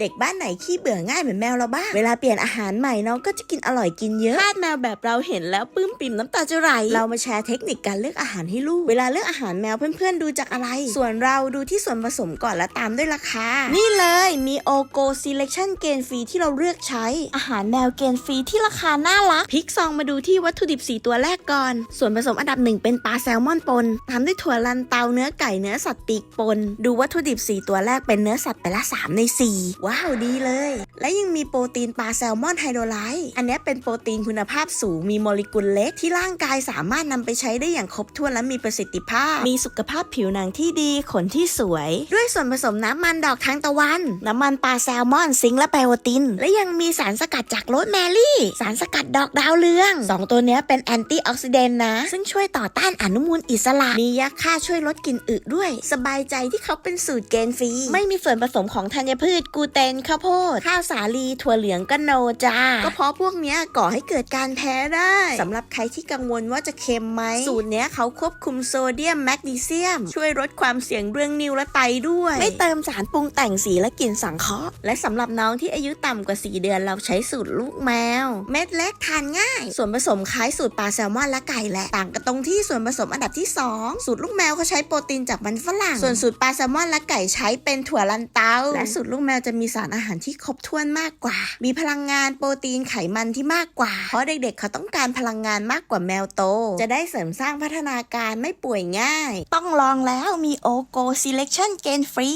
เด็กบ้านไหนขี้เบื่อง่ายเหมือนแมวเราบ้าง เวลาเปลี่ยนอาหารใหม่น้องก็จะกินอร่อยกินเยอะทาสแมวแบบเราเห็นแล้วปลื้มปิ่มน้ำตาจะไหล เรามาแชร์เทคนิคการเลือกอาหารให้ลูก เวลาเลือกอาหารแมวเพื่อนๆดูจากอะไร ส่วนเราดูที่ส่วนผสมก่อนแล้วตามด้วยราคา นี่เลยมีโอโก selection เกณฑ์ฟรีที่เราเลือกใช้ อาหารแมวเกณฑ์ฟรีที่ราคาน่ารัก พลิกซองมาดูที่วัตถุดิบ4ตัวแรกก่อน ส่วนผสมอันดับหนึ่งเป็นปลาแซลมอนปนตามด้วยถั่วลันเตาเนื้อไก่เนื้อสัตว์ปีกปน ดูวัตถุดิบ4ตัวแรกเป็นเนื้อสัตว์ไปละ3ใน4ว้าวดีเลย และยังมีโปรตีนปลาแซลมอนไฮโดรไลท์อันนี้เป็นโปรตีนคุณภาพสูงมีโมเลกุลเล็กที่ร่างกายสามารถนำไปใช้ได้อย่างครบถ้วนและมีประสิทธิภาพ มีสุขภาพผิวหนังที่ดีขนที่สวย ด้วยส่วนผสมน้ำมันดอกทานตะวัน น้ำมันปลาแซลมอนซิงค์และไบโอติน และยังมีสารสกัดจากโรสแมรี่ สารสกัดดอกดาวเรืองสองตัวนี้เป็นแอนตี้ออกซิเดนต์นะ ซึ่งช่วยต่อต้านอนุมูลอิสระมียาฆ่าช่วยลดกลิ่นอึด้วย สบายใจที่เขาเป็นสูตรเกณฑ์ฟรีไม่มีส่วนผสมของธัญพืชกลูเตนข้าวโพด ข้าวสาลีถั่วเหลืองก็โนจ้า ก็เพราะพวกเนี้ยก่อให้เกิดการแพ้ได้สำหรับใครที่กังวลว่าจะเค็มไหม สูตรเนี้ยเขาควบคุมโซเดียมแมกนีเซียม ช่วยลดความเสี่ยงเรื่องนิ้วและไตด้วย ไม่เติมสารปรุงแต่งสีและกลิ่นสังเคราะห์ และสำหรับน้องที่อายุต่ำกว่า 4 เดือนเราใช้สูตรลูกแมว เม็ดเล็กทานง่าย ส่วนผสมคล้ายสูตรปลาแซลมอนและไก่แหละ ต่างกันตรงที่ส่วนผสมอันดับที่ 2 สูตรลูกแมวเขาใช้โปรตีนจากมันฝรั่ง ส่วนสูตรปลาแซลมอนและไก่ใช้เป็นถั่วลันเตาและสูตรลูกแมวจะมีสารอาหารที่ครบถ้วนมากกว่า มีพลังงานโปรตีนไขมันที่มากกว่า เพราะเด็กๆ เขาต้องการพลังงานมากกว่าแมวโต จะได้เสริมสร้างพัฒนาการไม่ป่วยง่าย ต้องลองแล้วมีโอโก selection เกนฟรี